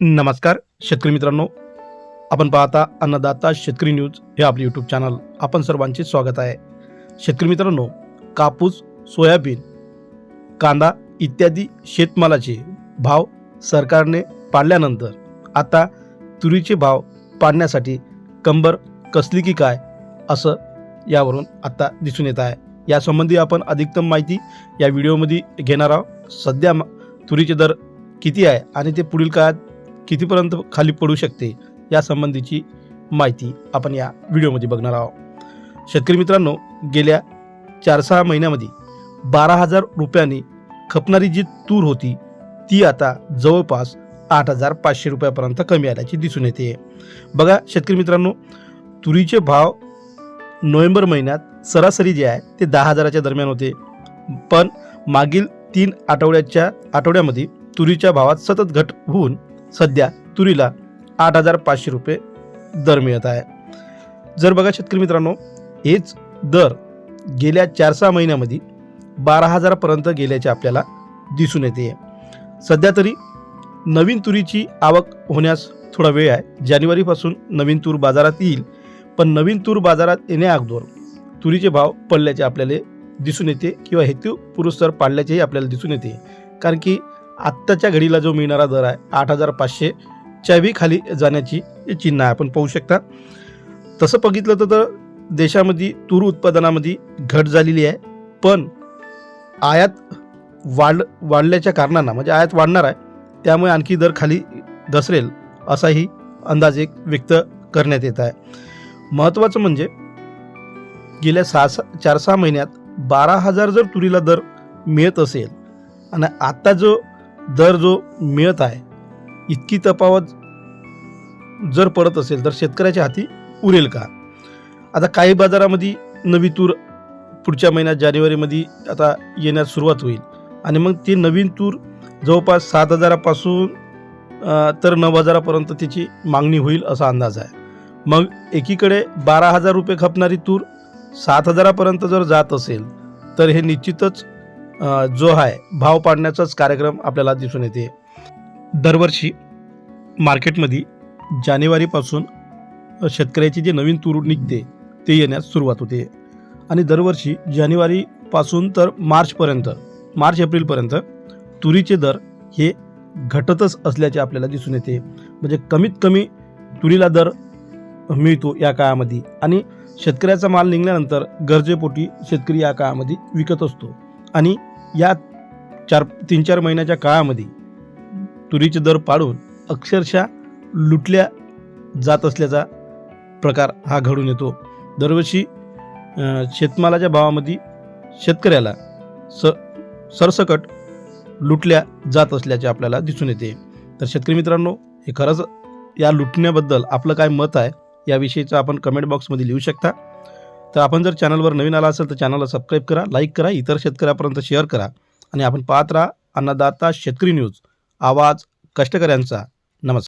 नमस्कार शेतकरी मित्रांनो. आपण पाहता अन्नदाता शेतकरी न्यूज हे आपले यूट्यूब चॅनल आपण सर्वांचे स्वागत आहे. शेतकरी मित्रांनो कापूस सोयाबीन कांदा इत्यादी शेतमालाचे भाव सरकारने पाडल्यानंतर आता तुरीचे भाव पाडण्यासाठी कंबर कसली की काय असं यावरून आता दिसून येत आहे. यासंबंधी आपण अधिकतम माहिती या व्हिडिओमध्ये घेणार आहोत. सध्या म- तुरीचे दर किती आहे आणि ते पुढील काळात कितीपर्यंत खाली पडू शकते यासंबंधीची माहिती आपण या व्हिडिओमध्ये बघणार आहोत. शेतकरी मित्रांनो गेल्या चार सहा महिन्यामध्ये बारा हजार रुपयांनी खपणारी जी तूर होती ती आता जवळपास आठ हजार पाचशे रुपयापर्यंत कमी आल्याची दिसून येते. बघा शेतकरी मित्रांनो तुरीचे भाव नोव्हेंबर महिन्यात सरासरी जे आहे ते दहा हजाराच्या दरम्यान होते. पण मागील तीन आठवड्याच्या आठवड्यामध्ये तुरीच्या भावात सतत घट होऊन सध्या तुरीला आठ हजार पाचशे रुपये दर मिळत आहे. जर बघा शेतकरी मित्रांनो हेच दर गेल्या चार सहा महिन्यामध्ये बारा हजारापर्यंत गेल्याचे आपल्याला दिसून येते. सध्या तरी नवीन तुरीची आवक होण्यास थोडा वेळ आहे. जानेवारीपासून नवीन तूर बाजारात येईल पण नवीन तूर बाजारात येण्या अगोदर तुरीचे भाव पडल्याचे आपल्याला दिसून येते किंवा हेतू पुरस्कार पाडल्याचेही आपल्याला दिसून येते. कारण की आत्ताच्या घडीला जो मिळणारा दर आहे आठ हजार पाचशेच्या बी खाली जाण्याची चिन्ह आहे. आपण पाहू शकता. तसं बघितलं तर देशामध्ये तूर उत्पादनामध्ये घट झालेली आहे. पण आयात वाढ वाढल्याच्या कारणांना म्हणजे आयात वाढणार आहे त्यामुळे आणखी दर खाली घसरेल असाही अंदाज एक व्यक्त करण्यात येत आहे. महत्त्वाचं म्हणजे गेल्या सहा सहा चार सहा महिन्यात बारा हजार जर तुरीला दर मिळत असेल आणि आत्ता जो दर जो मिळत आहे इतकी तफावत जर पडत असेल तर शेतकऱ्याच्या हाती उरेल का? आता काही बाजारामध्ये नवी तूर पुढच्या महिन्यात जानेवारीमध्ये आता येण्यास सुरुवात होईल. आणि मग ती नवीन तूर जवळपास सात हजारापासून तर नऊ हजारापर्यंत त्याची मागणी होईल असा अंदाज आहे. मग एकीकडे बारा हजार रुपये खपणारी तूर सात हजारापर्यंत जर जात असेल तर हे निश्चितच जो आहे भाव पाडण्याचाच कार्यक्रम आपल्याला दिसून येते. दरवर्षी मार्केटमध्ये जानेवारीपासून शेतकऱ्याची जी नवीन तूर निघते ते येण्यास सुरुवात होते. आणि दरवर्षी जानेवारीपासून तर मार्चपर्यंत मार्च एप्रिलपर्यंत तुरीचे दर हे घटतच असल्याचे आपल्याला दिसून येते. म्हणजे कमीत कमी तुरीला दर मिळतो या काळामध्ये आणि शेतकऱ्याचा माल निघाल्यानंतर गरजेपोटी शेतकरी या काळामध्ये विकत असतो. आणि या चार तीन चार महिन्याच्या काळामध्ये तुरीचे दर पाडून अक्षरशः लुटल्या जात असल्याचा प्रकार हा घडून येतो. दरवर्षी शेतमालाच्या भावामध्ये शेतकऱ्याला स सरसकट लुटल्या जात असल्याचे आपल्याला दिसून येते. तर शेतकरी मित्रांनो हे खरंच या लुटण्याबद्दल आपलं काय मत आहे याविषयीचं आपण कमेंट बॉक्समध्ये लिहू शकता. तर आपण जर चॅनलवर नवीन आला असेल तर चॅनलला सबस्क्राईब करा लाईक करा इतर शेतकऱ्यापर्यंत शेअर करा आणि आपण पाहत राहा अन्नदाता शेतकरी न्यूज आवाज कष्टकऱ्यांचा. नमस्कार.